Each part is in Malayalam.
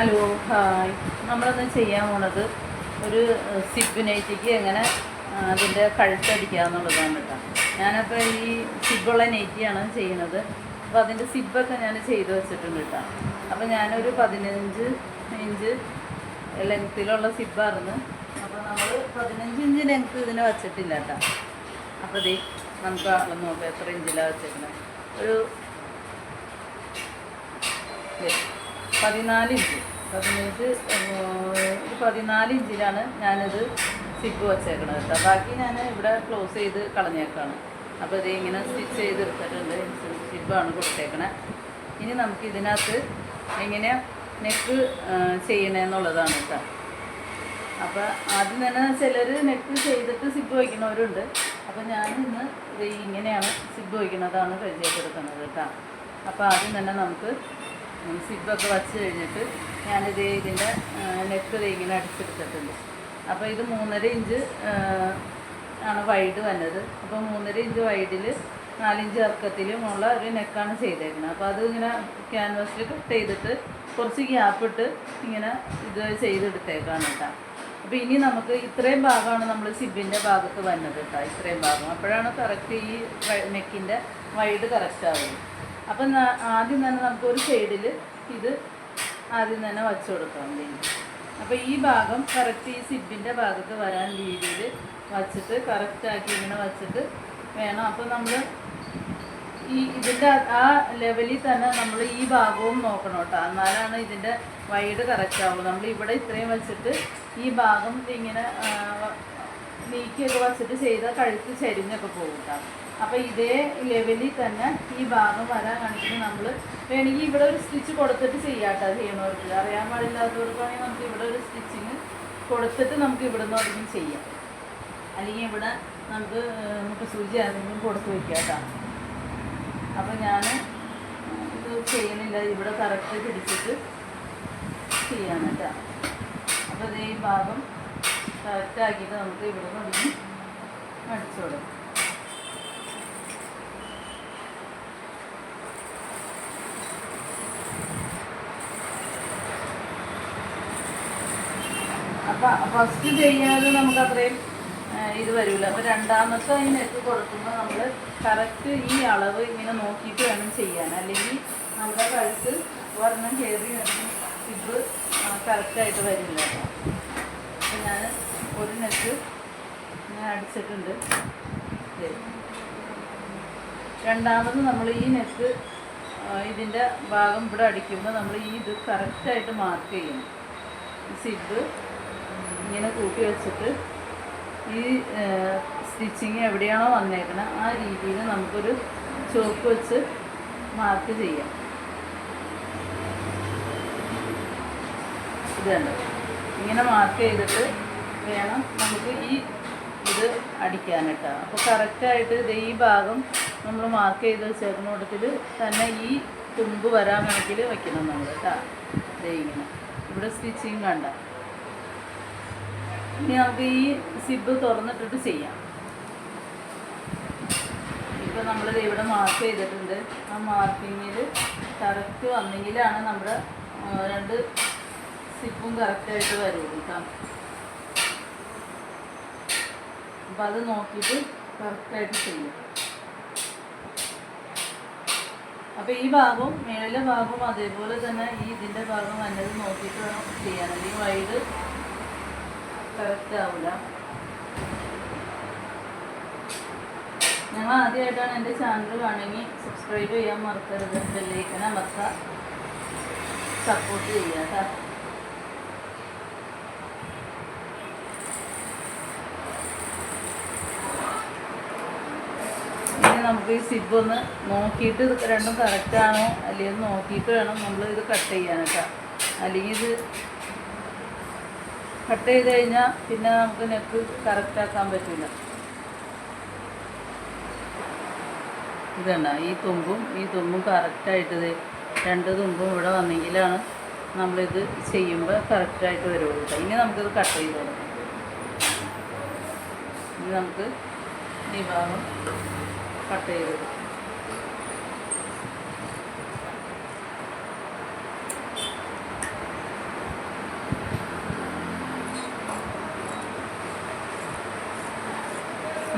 Hello hi. നമ്മളൊന്ന് ചെയ്യാൻ പോണത് ഒരു സിബ് എങ്ങനെ അതിന്റെ കഴുത്തടിക്കുക എന്നുള്ളതാണ് കേട്ടോ. ഞാനപ്പോൾ ഈ സിബുള്ള നെറ്റിയാണ് ചെയ്യുന്നത്. അപ്പോൾ അതിന്റെ സിബൊക്കെ ഞാൻ ചെയ്ത് വെച്ചിട്ടുണ്ട് കേട്ടോ. അപ്പോൾ ഞാനൊരു പതിനഞ്ച് ഇഞ്ച് ലെങ്ത്തിലുള്ള സിബായിരുന്നു. അപ്പോൾ നമ്മൾ പതിനഞ്ച് ഇഞ്ച് ലെങ്ത്ത് ഇതിന് വച്ചിട്ടില്ല കേട്ടോ. അപ്പോൾ ദേ നമുക്ക് അളന്ന് നോക്കാം എത്ര ഇഞ്ചിലാണ് വെച്ചേക്കുന്നത് ഒരു പതിനാല് ഇഞ്ച്. പതിനഞ്ച് ഒരു പതിനാല് ഇഞ്ചിലാണ് ഞാനത് സിപ്പ് വെച്ചേക്കണത് കേട്ടോ. ബാക്കി ഞാൻ ഇവിടെ ക്ലോസ് ചെയ്ത് കളഞ്ഞേക്കാണ്. അപ്പോൾ ഇത് ഇങ്ങനെ സ്റ്റിച്ച് ചെയ്ത് എടുത്തിട്ടുണ്ട്. സിബാണ് കൊടുത്തേക്കണേ. ഇനി നമുക്ക് ഇതിനകത്ത് എങ്ങനെ നെക്ക് ചെയ്യണമെന്നുള്ളതാണ് കേട്ടോ. അപ്പോൾ ആദ്യം തന്നെ ചിലർ നെക്ക് ചെയ്തിട്ട് സിബ് വയ്ക്കുന്നവരുണ്ട് അപ്പോൾ ഞാൻ ഇന്ന് ഇങ്ങനെയാണ് സിബ് വയ്ക്കുന്നതാണ് പരിചയപ്പെടുത്തുന്നത് കേട്ടോ. അപ്പോൾ ആദ്യം തന്നെ നമുക്ക് സിബൊക്കെ വച്ച് കഴിഞ്ഞിട്ട് ഞാനിത് ഇതിന്റെ നെക്ക് ഇങ്ങനെ അടിച്ചെടുത്തിട്ടുണ്ട്. അപ്പോൾ ഇത് മൂന്നര ഇഞ്ച് ആണ് വൈഡ് വന്നത്. അപ്പോൾ മൂന്നര ഇഞ്ച് വൈഡിൽ നാലിഞ്ച് ഇറക്കത്തിലും ഉള്ള ഒരു നെക്കാണ് ചെയ്തേക്കുന്നത് അപ്പോൾ അത് ഇങ്ങനെ ക്യാൻവാസിൽ കട്ട് ചെയ്തിട്ട് കുറച്ച് ഗ്യാപ്പ് ഇട്ട് ഇങ്ങനെ ഇത് ചെയ്തെടുത്തേക്കാണ് കേട്ടോ അപ്പോൾ ഇനി നമുക്ക് ഇത്രയും ഭാഗമാണ് നമ്മൾ സിബിന്റെ ഭാഗത്ത് വന്നത് കേട്ടോ ഇത്രയും ഭാഗം. അപ്പോഴാണ് കറക്റ്റ് ഈ നെക്കിന്റെ വൈഡ് കറക്റ്റ് ആവുന്നത്. അപ്പം ആദ്യം തന്നെ നമുക്ക് ഒരു സൈഡിൽ ഇത് ആദ്യം തന്നെ വച്ചു കൊടുക്കാം വേണ്ടി. ഈ ഭാഗം കറക്റ്റ് ഈ സിബിന്റെ ഭാഗത്ത് വരാൻ രീതിയിൽ വച്ചിട്ട് കറക്റ്റാക്കി ഇങ്ങനെ വച്ചിട്ട് വേണം. അപ്പോൾ നമ്മൾ ഈ ഇതിന്റെ ആ ലെവലിൽ തന്നെ നമ്മൾ ഈ ഭാഗവും നോക്കണം കേട്ടോ. എന്നാലാണ് ഇതിന്റെ വൈഡ് കറക്റ്റ് ആവുള്ളൂ. നമ്മൾ ഇവിടെ ഇത്രയും വെച്ചിട്ട് ഈ ഭാഗം ഇങ്ങനെ നീക്കിയൊക്കെ വച്ചിട്ട് ചെയ്ത കഴുത്ത് ചരിഞ്ഞൊക്കെ പോകും അപ്പോൾ ഇതേ ലെവലിൽ തന്നെ ഈ ഭാഗം വരാൻ കണ്ടിട്ട് നമ്മൾ വേണമെങ്കിൽ ഇവിടെ ഒരു സ്റ്റിച്ച് കൊടുത്തിട്ട് ചെയ്യാട്ടോ ചെയ്യണവർക്ക്. അറിയാൻ പാടില്ലാത്തവർക്കാണെങ്കിൽ നമുക്ക് ഇവിടെ ഒരു സ്റ്റിച്ചിങ് കൊടുത്തിട്ട് നമുക്ക് ഇവിടെ നിന്ന് തുടങ്ങി ചെയ്യാം. അല്ലെങ്കിൽ ഇവിടെ നമുക്ക് നമുക്ക് സൂചി ആണെങ്കിലും കൊടുത്ത് വയ്ക്കാം അപ്പോൾ ഞാൻ ഇത് ചെയ്യണില്ല ഇവിടെ കറക്റ്റ് പിടിച്ചിട്ട് ചെയ്യാൻ കേട്ടോ അപ്പോൾ ഇതേ ഭാഗം കറക്റ്റ് ആക്കിയിട്ട് നമുക്ക് ഇവിടെ നിന്ന് അടിച്ചോടും അപ്പം ഫസ്റ്റ് ചെയ്യാതെ നമുക്ക് അത്രയും ഇത് വരില്ല അപ്പം രണ്ടാമത്തെ അതിനൊക്കെ കൊടുക്കുമ്പോൾ നമ്മൾ കറക്റ്റ് ഈ അളവ് ഇങ്ങനെ നോക്കിയിട്ട് വേണം ചെയ്യാൻ. അല്ലെങ്കിൽ നമ്മുടെ കഴുത്ത് വർണം കയറി ഇത് കറക്റ്റായിട്ട് വരില്ല. അപ്പം ഞാൻ ഒരു നെറ്റ് ഞാൻ അടിച്ചിട്ടുണ്ട്. രണ്ടാമത് നമ്മൾ ഈ നെറ്റ് ഇതിന്റെ ഭാഗം ഇവിടെ അടിക്കുമ്പോൾ നമ്മൾ ഈ ഇത് കറക്റ്റായിട്ട് മാർക്ക് ചെയ്യണം. സിബ് ഇങ്ങനെ കൂട്ടി വെച്ചിട്ട് ഈ സ്റ്റിച്ചിങ് എവിടെയാണോ വന്നേക്കണത് ആ രീതിയിൽ നമുക്കൊരു ചോക്ക് വെച്ച് മാർക്ക് ചെയ്യാം. ഇതുണ്ട് ഇങ്ങനെ മാർക്ക് ചെയ്തിട്ട് വേണം നമുക്ക് ഈ ഇത് അടിക്കാനിട്ട് അപ്പോൾ കറക്റ്റായിട്ട് ഇത് ഈ ഭാഗം നമ്മൾ മാർക്ക് ചെയ്ത് ചേർന്നോടത്തിൽ തന്നെ ഈ തുമ്പ് വരാൻ കണക്കിൽ വയ്ക്കണം നമ്മൾ കേട്ടോ. ഇതേ ഇവിടെ സ്റ്റിച്ചിങ് കണ്ട. ഇനി നമുക്ക് ഈ സിബ് തുറന്നിട്ടിട്ട് ചെയ്യാം. ഇപ്പം നമ്മൾ ഇവിടെ മാർക്ക് ചെയ്തിട്ടുണ്ട്. ആ മാർക്കിങ്ങിൽ കറക്റ്റ് വന്നെങ്കിലാണ് നമ്മുടെ രണ്ട് സിപ്പും കറക്റ്റായിട്ട് വരുള്ളൂ കേട്ടോ. അപ്പം അത് നോക്കിയിട്ട് കറക്റ്റായിട്ട് ചെയ്യും. അപ്പോൾ ഈ ഭാഗവും മേളിലെ ഭാഗവും അതേപോലെ തന്നെ ഈ ഇതിന്റെ ഭാഗം വന്നത് നോക്കിയിട്ട് വേണം ചെയ്യാൻ അല്ലെങ്കിൽ വൈഡ് കറക്റ്റ് ആവില്ല ഞങ്ങൾ ആദ്യമായിട്ടാണ് എന്റെ ചാനൽ കാണുമെങ്കിൽ സബ്സ്ക്രൈബ് ചെയ്യാൻ മറക്കരുത്. ബെല്ലൈക്കൻ അമർത്താം സപ്പോർട്ട് ചെയ്യാം കേട്ടോ ഇനി നമുക്ക് ഈ സിബ് ഒന്ന് നോക്കിയിട്ട് ഇത് രണ്ടും കറക്റ്റ് ആണോ അല്ലെങ്കിൽ നോക്കിയിട്ട് വേണം നമ്മൾ ഇത് കട്ട് ചെയ്യാനൊക്കെ. അല്ലെങ്കിൽ ഇത് കട്ട് ചെയ്ത് കഴിഞ്ഞാൽ പിന്നെ നമുക്ക് നെക്ക് കറക്റ്റ് ആക്കാൻ പറ്റില്ല ഇതണ്ട ഈ തുമ്പും ഈ തുമ്പും കറക്റ്റായിട്ട് രണ്ട് തുമ്പും ഇവിടെ വന്നെങ്കിലാണ് നമ്മളിത് ചെയ്യുമ്പോൾ കറക്റ്റായിട്ട് വരുള്ളൂ ഇനി നമുക്കിത് കട്ട് ചെയ്ത് തുടങ്ങാം ഇനി നമുക്ക് ഈ ഭാഗം കട്ട് ചെയ്ത്.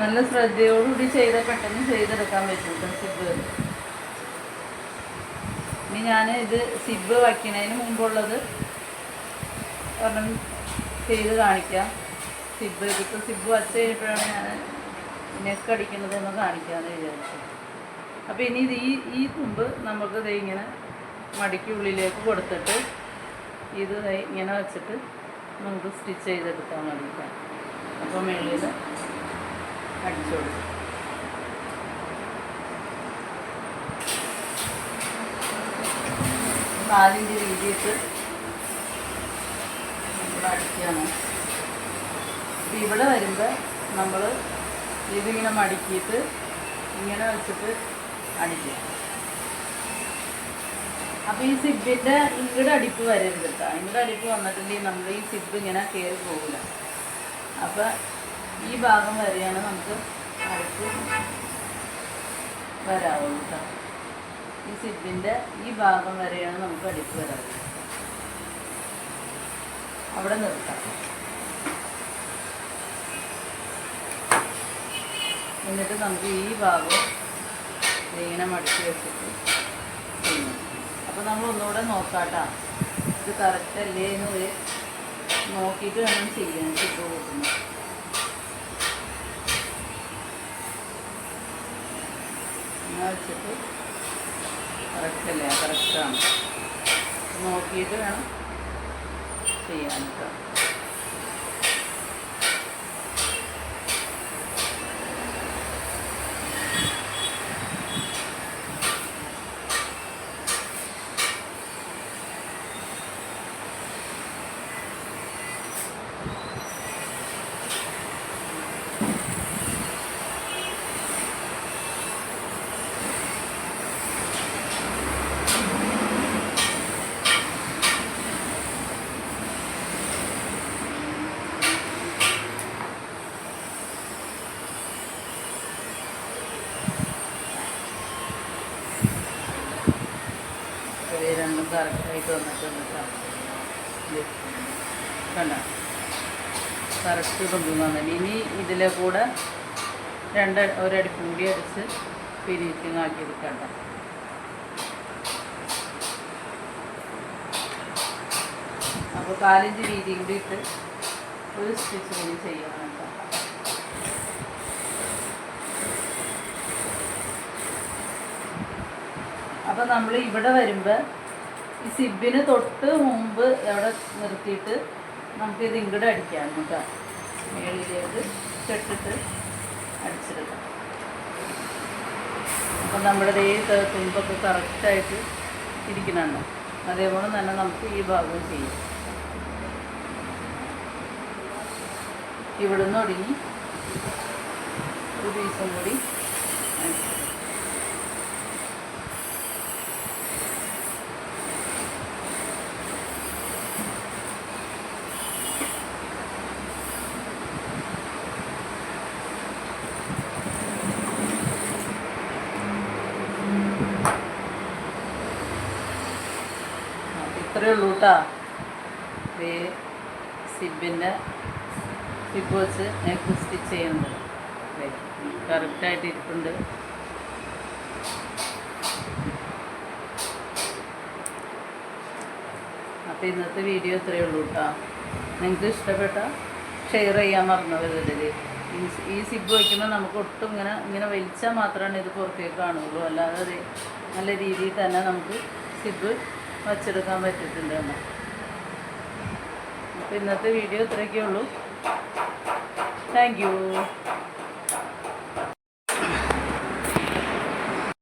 നല്ല ശ്രദ്ധയോടുകൂടി ചെയ്ത പെട്ടെന്ന് ചെയ്തെടുക്കാൻ പറ്റും സിബ്. ഇനി ഞാൻ ഇത് സിബ് വയ്ക്കുന്നതിന് മുമ്പുള്ളത് ഒരെണ്ണം ചെയ്ത് കാണിക്കാം. സിബ് ഇതിപ്പോൾ സിബ് വച്ച് കഴിഞ്ഞപ്പോഴാണ് ഞാൻ നെക്ക് അടിക്കുന്നത് എന്ന് കാണിക്കാമെന്ന് വിചാരിച്ചു. അപ്പോൾ ഇനി ഇത് ഈ ഈ തുമ്പ് നമുക്ക് ഇത് ഇങ്ങനെ മടിക്ക് ഉള്ളിലേക്ക് കൊടുത്തിട്ട് ഇത് ഇങ്ങനെ വെച്ചിട്ട് നമുക്ക് സ്റ്റിച്ച് ചെയ്തെടുത്താൽ മതി അപ്പോൾ മേളിൽ അടിച്ചു കൊടുക്കും. കാലിന്റെ രീതിയിട്ട് നമ്മൾ അടിക്കുകയാണ്. ഇവിടെ വരുമ്പോൾ നമ്മൾ ഇതിങ്ങനെ മടക്കിയിട്ട് ഇങ്ങനെ വെച്ചിട്ട് അടിക്കുക അപ്പോൾ ഈ സിബിന്റെ ഇങ്ങടെ അടിപ്പ് വരരുത് കേട്ടോ ഇങ്ങടെ അടിപ്പ് വന്നിട്ടുണ്ടെങ്കിൽ നമ്മൾ ഈ സിബ് ഇങ്ങനെ കയറി പോകില്ല അപ്പോൾ ഈ ഭാഗം വരെയാണ് നമുക്ക് അടിപ്പ് വരാവുള്ളൂ കേട്ടോ ഈ സിബിന്റെ ഈ ഭാഗം വരെയാണ് നമുക്ക് അടിപ്പ് വരാവുള്ളൂ. അവിടെ നിർത്താം. എന്നിട്ട് നമുക്ക് ഈ ഭാഗം ഇങ്ങനെ മടക്കി വെച്ചിട്ട് അപ്പോൾ നമ്മൾ ഒന്നുകൂടെ നോക്കാട്ടാ. ഇത് കറക്റ്റ് അല്ലേ എന്ന് ഒരു നോക്കിയിട്ട് വേണം ചെയ്യാൻ ചിപ്പ് കൂട്ടുന്നത്. വെച്ചിട്ട് കറക്റ്റ് അല്ലേ? കറക്റ്റാണ് നോക്കിയിട്ട് വേണം ചെയ്യാൻ കേട്ടോ ഇത് രണ്ടും കറക്റ്റായിട്ട് വന്നിട്ടുണ്ട് കേട്ടോ കണ്ട? കറക്റ്റ് കൊണ്ടുവന്നിട്ട് ഇനി ഇതിലെ കൂടെ രണ്ട് ഒരടി കൂടി അടിച്ച് ഫിനിഷിങ് ആക്കി എടുക്കണ്ട അപ്പോൾ കാലിഞ്ച് വീതി കൂടി ഇട്ട് ഒരു സ്റ്റിച്ച് കൂടി ചെയ്യണം അപ്പോൾ നമ്മൾ ഇവിടെ വരുമ്പോൾ ഈ സിബിന് തൊട്ട് മുമ്പ് അവിടെ നിർത്തിയിട്ട് നമുക്കിത് ഇങ്ങോട്ട് അടിക്കാം നമുക്ക് മേളിലേക്ക് കെട്ടിട്ട് അടിച്ചെടുക്കാം അപ്പം നമ്മുടെ ഈ തുമ്പൊക്കെ കറക്റ്റായിട്ട് ഇരിക്കുന്നുണ്ട് അതേപോലെ തന്നെ നമുക്ക് ഈ ഭാഗവും ചെയ്യാം. ഇവിടുന്ന് ഒടുങ്ങി ഒരു ദിവസം കൂടി അടിച്ചു ഇത്രയേ ഉള്ളൂ കേട്ടോ ഈ സിബിന്റെ സിബ് വെച്ച് നെക്ക് സ്റ്റിച്ച് ചെയ്യുന്നത് കറക്റ്റായിട്ട് ഇരിപ്പുണ്ട്. അപ്പോൾ ഇന്നത്തെ വീഡിയോ ഇത്രയേ ഉള്ളൂ കേട്ടോ നിങ്ങൾക്ക് ഇഷ്ടപ്പെട്ട ഷെയർ ചെയ്യാൻ മറന്നവരിതിൽ ഈ സിബ് വയ്ക്കുമ്പോൾ നമുക്ക് ഒട്ടും ഇങ്ങനെ ഇങ്ങനെ വലിച്ചാൽ മാത്രമാണ് ഇത് പുറത്തേക്ക് കാണുള്ളൂ. അല്ലാതെ നല്ല രീതിയിൽ തന്നെ നമുക്ക് സിബ് വച്ചെടുക്കാൻ പറ്റിയിട്ടുണ്ട് എന്ന് അപ്പോൾ ഇന്നത്തെ വീഡിയോ ഇത്രയൊക്കെ ഉള്ളൂ. താങ്ക്